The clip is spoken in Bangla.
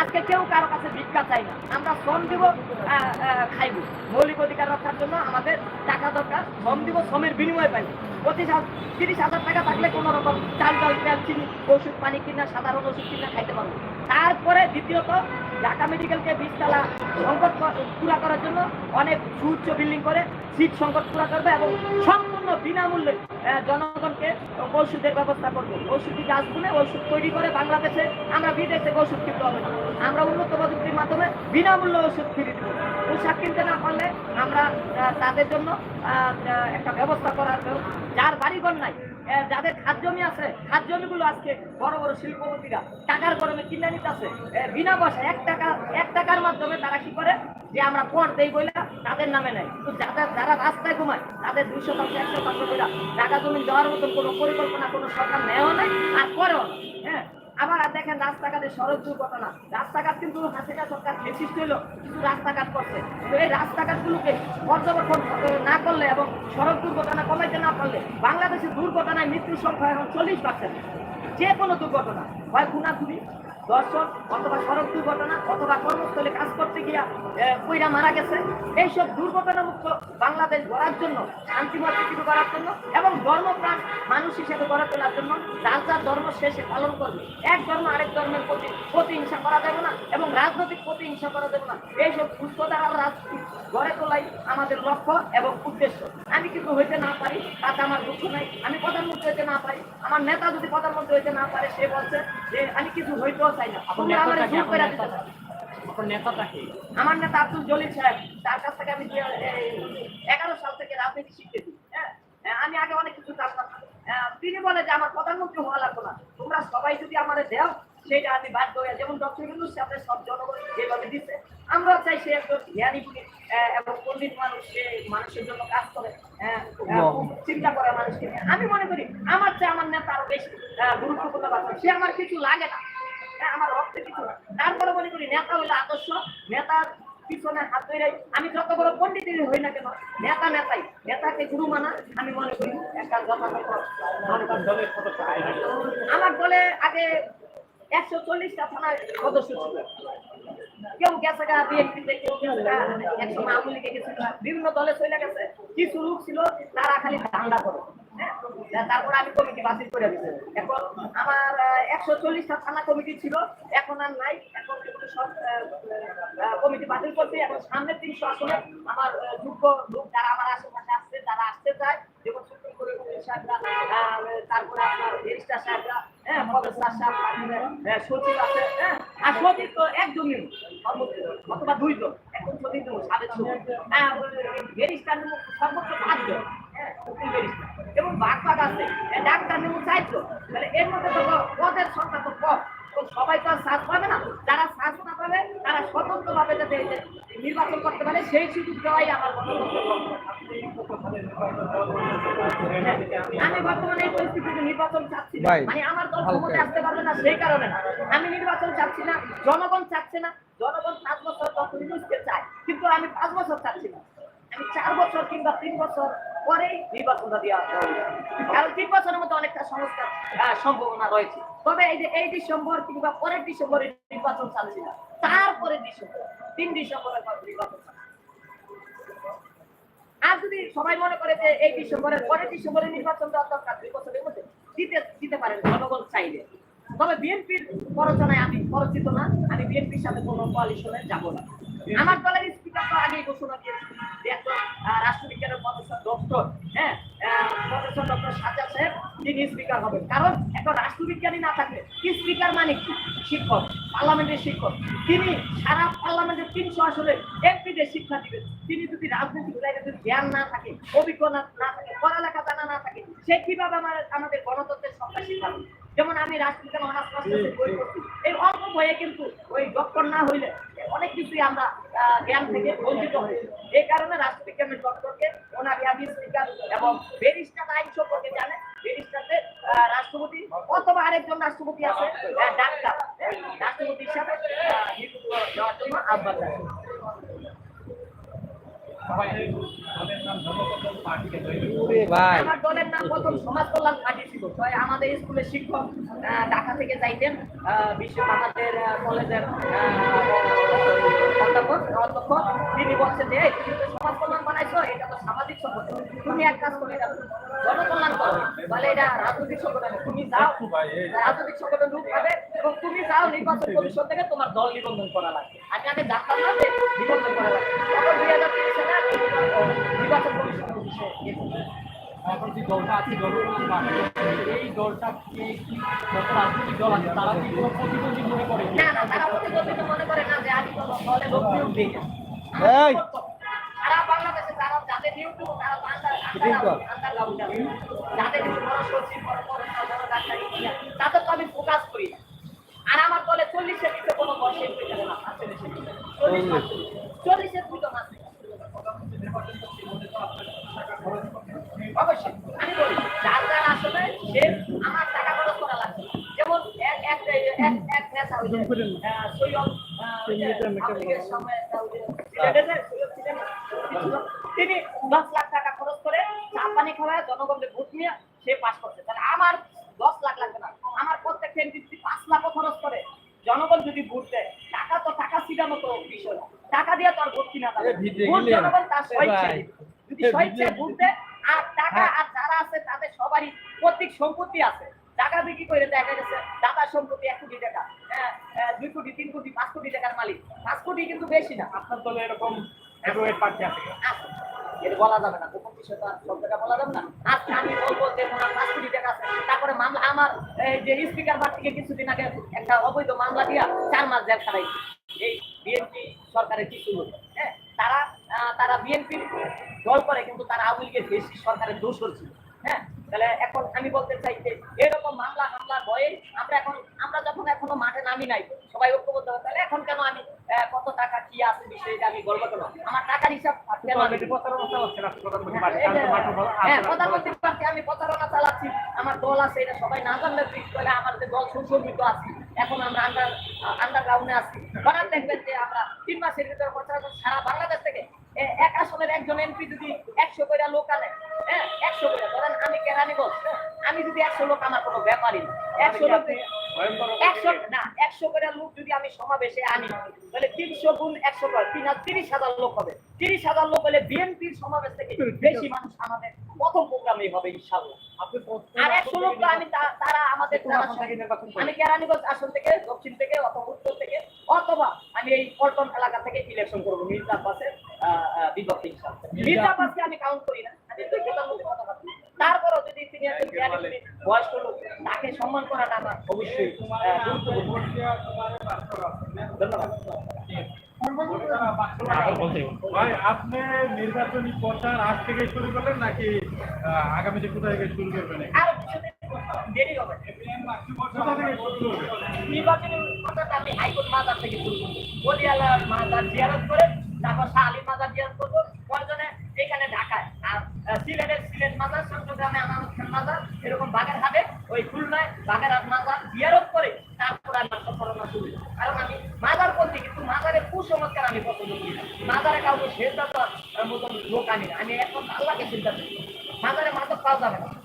আজকে কেউ কারও কাছে ভিক্ষা চাই না। আমরা শ্রম দিব খাইব। মৌলিক অধিকার রক্ষার জন্য আমাদের টাকা দরকার। শ্রম দিব, শ্রমের বিনিময়ে পাইব। পঁচিশ তিরিশ হাজার টাকা থাকলে কোনো রকম চাল ডাল, তেল, চিনি, ওষুধ, পানি কিনা, সাধারণ ওষুধ কিনা খাইতে পারব। তারপরে দ্বিতীয়ত ঢাকা মেডিকেলকে বিশতলা সংকট পুরা করার জন্য অনেক সুউচ্চ বিল্ডিং করে সিট সংকট পুরা করবে এবং সম্পূর্ণ বিনামূল্যে জনগণকে ওষুধের ব্যবস্থা করবে। ওষুধি গাছগুলো ওষুধ তৈরি করে বাংলাদেশে আমরা বিদেশে ওষুধ কিনতে হবে না। আমরা উন্নত প্রযুক্তির মাধ্যমে বিনামূল্যে ওষুধ ফিরে দেবো। পোশাক কিনতে না পারলে আমরা তাদের জন্য একটা ব্যবস্থা করার, যার বাড়িঘর নাই যাদের খাদ জমি আছে, খাদ জমিগুলো আজকে বড় বড় শিল্পপতিরা টাকার গরমে কিনে নিতেছে। বিনা পয়সা এক টাকা, এক টাকার মাধ্যমে তারা কি করে? যে আমরা পর দেই বলে তাদের নামে নেয়। তো যাদের, যারা রাস্তায় ঘুমায়, তাদের দুই শতাংশ এক শতাংশ টাকা জমি দেওয়ার মতন কোনো পরিকল্পনা কোনো সরকার নেওয়া নাই, আর করেও না আবার দেখেন রাস্তাঘাটে সড়ক দুর্ঘটনা। রাস্তাঘাট কিন্তু হাসিনা সরকার নেতৃত্ব হলো কিন্তু রাস্তাঘাট করছে। তো এই রাস্তাঘাটগুলোকে পর্যবেক্ষণ না করলে এবং সড়ক দুর্ঘটনা কমাইতে না পারলে বাংলাদেশে দুর্ঘটনায় মৃত্যুর সংখ্যা এখন চল্লিশ পার্সেন্ট যে কোনো দুর্ঘটনা, হয় খুনাখুনি দর্শন অথবা সড়ক দুর্ঘটনা, অথবা কর্মস্থলে কাজ করতে গিয়া কইরা মারা গেছে, এইসব দুর্ঘটনা মুক্ত বাংলাদেশ গড়ার জন্য, শান্তিময় পৃথিবী করার জন্য এবং ধর্মপ্রাণ মানুষ হিসেবে গড়ে তোলার জন্য যার যার ধর্ম শেষে পালন করবে। এক ধর্ম আরেক ধর্মের প্রতি প্রতিহিংসা করা যাবে না এবং রাজনৈতিক প্রতিহিংসা করা যাবে না। এইসব সুস্থ দ্বারা রাজনীতি গড়ে তোলাই আমাদের লক্ষ্য এবং উদ্দেশ্য। আমি কিন্তু হইতে না পারি তাতে আমার দুঃখ নাই। আমি প্রধানমন্ত্রী হইতে না পারি আমার নেতা যদি প্রধানমন্ত্রী হইতে না পারে সে বলছে যে আমি কিছু হইতেও চাই না। তোমরা আমারে জোর করে দিতে নেতাটা আমার নেতা আব্দুল জলিল সাহেব তার কাছ থেকে আমি এগারো সাল থেকে রাজনীতি শিখতেছি হ্যাঁ? হ্যাঁ, আমি আগে অনেক কিছু জানতাম। হ্যাঁ, তিনি বলে যে আমার প্রধানমন্ত্রী হওয়া লাগবে না। তোমরা সবাই যদি আমাদের দেও সেটা আমি বাধ্য হয়ে যেমন ডক্টর ইউনুস সব জনগণ যেভাবে দিচ্ছে আমরা চাই সে একজন জ্ঞানী গুণী, এবং পণ্ডিত মানুষ সে মানুষের জন্য কাজ করে হ্যাঁ, চিন্তা করে মানুষকে আমি মনে করি আমার চেয়ে আমার নেতা আরও বেশি গুরুত্বপূর্ণ ব্যাপার সে আমার কিছু লাগে না আমার রক্তে কিছু না। তারপরে মনে করি নেতা হলো আদর্শ নেতার পিছনে হাত ধরে আমি যত বড় পণ্ডিতেরই হই না কেন নেতা নেতাই নেতাকে গুরু মানা আমি মনে করি একটা? আমার দলে আগে একশো চল্লিশটা থানার সদস্য ছিল। কেউ গেছে গা বিএনপিতে কেউ গেছে একশো আওয়ামী গেছিল। বিভিন্ন দলে চলে গেছে। কিছু লোক ছিল, তারা খালি ধান্দা করে। হ্যাঁ? তারপর আমি কমিটি বাতিল করে দিচ্ছি এখন আমার একশো চল্লিশটা থানা কমিটি ছিল। এখন আর নাই। এখন কমিটি বাতিল করতে এখন সামনের তিনশো আসলে আমার যোগ্য লোক যারা আমার আশেপাশে আসছে যারা আসতে চায়। যেমন সুপ্রিম কোর্টের সাহেবরা তারপরে আপনার ব্যারিস্টার সাহেবরা হ্যাঁ আছে হ্যাঁ। আর সচিব তো একজনই সর্বোচ্চ এখন সচিব দেবো সাবেক হ্যাঁ ব্যারিস্টার সর্বোচ্চ পাঁচজন। হ্যাঁ এবং আছে। হ্যাঁ, ডাক্তার নেব চারজন। তাহলে এর মধ্যে তো পদের সংখ্যা তো কম। সবাই তো আর সাথ পাবে না। যারা সাথ না পাবে তারা স্বতন্ত্র ভাবে যাতে নির্বাচন করতে পারে সেই সুযোগ দেওয়াই আমার গণতন্ত্র আমি বর্তমানে এই পরিস্থিতিতে নির্বাচন চাচ্ছি না। মানে আমার দল ক্ষমতায় আসতে পারবে না সেই কারণে। আমি নির্বাচন চাচ্ছি না জনগণ চাচ্ছে না। জনগণ পাঁচ বছর চায় কিন্তু আমি পাঁচ বছর চাচ্ছি না। আমি চার বছর কিংবা তিন বছর পরেই নির্বাচনটা দেওয়া হবে। কারণ তিন বছরের মধ্যে অনেকটা সংস্কার সম্ভাবনা রয়েছে। তবে এই যে এই ডিসেম্বর কিংবা পরের ডিসেম্বরে নির্বাচন চাচ্ছি না তারপরে ডিসেম্বর তিন ডিসেম্বরের পর নির্বাচন। আর যদি সবাই মনে করে যে এই ডিসেম্বরের পরে নির্বাচন দরকার, দুই বছরের মধ্যে দিতে দিতে পারেন জনগণ চাইলে। তবে বিএনপির প্ররোচনায় আমি না, আমি বিএনপির সাথে কোনো কোয়ালিশনে যাব না। আমার দলের স্পিকার তো আগেই ঘোষণা রাষ্ট্রবিজ্ঞানের প্রফেসর ডক্টর হ্যাঁ প্রফেসর ডক্টর সাজা সাহেব, তিনি স্পিকার হবেন। কারণ একটা রাষ্ট্রবিজ্ঞানী না থাকলে স্পিকার মানে কি? শিক্ষক, পার্লামেন্টের শিক্ষক। তিনি সারা পার্লামেন্টের তিনশো আসলে এমপিদের শিক্ষা দিবেন। রাজনৈতিক যদি জ্ঞান না থাকে অভিজ্ঞতা না থাকে, পড়ালেখা জানা না থাকে, সে কীভাবে আমার, আমাদের গণতন্ত্রের সংখ্যা শিখাবে? যেমন আমি রাষ্ট্রবিজ্ঞান অনার্স মাস্টার্সের বই পড়ছি, এই অল্প বইয়ে কিন্তু ওই ডক্টর না হইলে অনেক কিছুই আমরা জ্ঞান থেকে বঞ্চিত হই। এই কারণে রাষ্ট্রবিজ্ঞানের ডক্টরকে ওনার ইয়াবি স্পিকার এবং ব্যারিস্টার আইন সম্পর্কে জানে ব্যারিস্টারতে রাষ্ট্রপতি অথবা আরেকজন রাষ্ট্রপতি আছে ডাক্তার, রাষ্ট্রপতি হিসাবে দেওয়ার জন্য আহ্বান জানাই সবাই দলের নাম ধর্মপত্র পার্টিকে তৈরি ওরে ভাই এটা তো সামাজিক সংগঠন তুমি এক কাজ করে বলে এটা রাজনৈতিক সংগঠন তুমি যাও, রাজনৈতিক সংগঠন রূপ এবং তুমি যাও নির্বাচন কমিশন থেকে তোমার দল নিবন্ধন করা লাগবে। আগে জানতাম না নিবন্ধন করা লাগবে। দুই হাজার নির্বাচন কমিশন অফিসে এখন যে দলটা আছে জনগণ এই দলটা কি কি রাজনৈতিক দল আছে তারা কি কোনো প্রতিবন্ধী মনে করে? না না তারা প্রতিযোগিতা মনে করে না যে আমি কোনো দলে ভক্তি উঠি এই! সারা বাংলাদেশে তারা যাদের ইউটিউব তারা আন্ডার আন্ডার যাদের কিছু বড় সচিব বড় বড় বড় ডাক্তারি তাদের তো আমি ফোকাস করি না। আর আমার দলে চল্লিশের নিচে কোনো বয়সের হয়ে যাবে না চল্লিশ তিনি দশ লাখ টাকা খরচ করে চা পানি খাওয়ায় জনগণকে ভোট নিয়ে সে পাস করছে তাহলে আমার দশ লাখ লাগবে না আমার প্রত্যেক যদি পাঁচ লাখও খরচ করে জনগণ যদি ভোট দেয় টাকা তো টাকা ছিটানো তো বিষয় না। টাকা দিয়ে তো আর ভোট কিনা যাবে ভোট জনগণ তার স্বেচ্ছায় যদি স্বেচ্ছায় ভোট দেয় আর টাকা আর যারা আছে তাদের সবারই প্রত্যেক সম্পত্তি আছে। টাকা বিক্রি করে দেখা গেছে দাতার সম্পত্তি এক কোটি টাকা। হ্যাঁ, দুই কোটি তিন কোটি পাঁচ কোটি টাকার মালিক। পাঁচ কোটি কিন্তু বেশি না। আপনার দলে এরকম হেভিওয়েট প্রার্থী আছে এটা বলা যাবে না গোপন বিষয় তো সব জায়গা বলা যাবে না। আজকে আমি বলব যে ওনার পাঁচ কোটি টাকা আছে। তারপরে মামলা আমার যে স্পিকার বার কিছুদিন আগে একটা অবৈধ মামলা দিয়া চার মাস জেল খাটাই এই বিএনপি সরকারের কিছু লোক। হ্যাঁ তারা তারা বিএনপির দল করে কিন্তু তারা আওয়ামী লীগের বেশি সরকারের দোষ করছিল হ্যাঁ তাহলে এখন আমি বলতে চাই যে এরকম মামলা হামলার ভয়ে আমরা এখন আমরা যখন এখনও মাঠে নামি নাই সবাই ঐক্যবদ্ধ হবে তাহলে এখন কেন আমি কত টাকা কি আছে বিষয়টা আমি গর্ব করব আমার টাকার হিসাব কেন প্রধানমন্ত্রী বলা- হ্যাঁ প্রধানমন্ত্রী প্রার্থী আমি প্রচারণা চালাচ্ছি। আমার দল আছে এটা সবাই না জানলে ঠিক করে আমার যে দল সুসংগঠিত আছি এখন আমরা আন্ডার আন্ডারগ্রাউন্ডে আছি। হঠাৎ দেখবেন যে আমরা তিন মাসের ভিতরে প্রচারণা সারা বাংলাদেশ থেকে এক আসনের একজন এমপি যদি একশো করে লোক আনে হ্যাঁ একশো করে ধরেন আমি কেরানীগঞ্জ আমি যদি একশো লোক আমার কোনো ব্যাপারই না। একশো লোক একশো না একশো করে লোক যদি আমি সমাবেশে আনি তাহলে তিনশো গুণ একশো করে তিন হাজার তিরিশ হাজার লোক হবে। তিরিশ হাজার লোক হলে বিএনপির সমাবেশ থেকে বেশি মানুষ আমাদের প্রথম প্রোগ্রামই হবে ইনশাল্লাহ আর একশো লোক আমি তারা আমাদের কোন আসন থেকে নির্বাচন করবেন? আমি কেরানীগঞ্জ আসন থেকে দক্ষিণ থেকে অথবা উত্তর থেকে অথবা আমি এই পল্টন এলাকা থেকে ইলেকশন করব মির্জা আব্বাসের বিভক্তি হিসাবে মির্জা আমি কাউন্ট করি না আমি তো প্রধানমন্ত্রীর কথা ভাবছি। তারপরও যদি তিনি একজন জ্ঞানী গুণী বয়স্ক লোক তাকে সম্মান করাটা আমার অবশ্যই গুরুত্বপূর্ণ ধন্যবাদ ভাই আপনি নির্বাচনী প্রচার আজ থেকে শুরু করলেন নাকি আগামীতে কোথা থেকে শুরু করবেন দেরি হবে। নির্বাচনী আমি হাইকোর্ট মাজার থেকে শুরু করব। বলিয়ালা মাজার জিয়ারত করে তারপর শাহ আলী মাজার জিয়ারত করব। প্রয়োজনে এখানে ঢাকায় আর সিলেটের সিলেট মাজার চট্টগ্রামে খান মাজার এরকম বাগেরহাটে ওই খুলনায় হাত মাজার জিয়ারত করে তারপর আমার প্রচারণা শুরু কারণ আমি মাজার করছি, কিন্তু মাজারে কুসংস্কার আমি পছন্দ করি মাজারে কাউকে শেষ দেওয়ার মতন লোক না। আমি এখন আল্লাহকে চিন্তা করি মাজারে মাদক পাওয়া যাবে না। আমি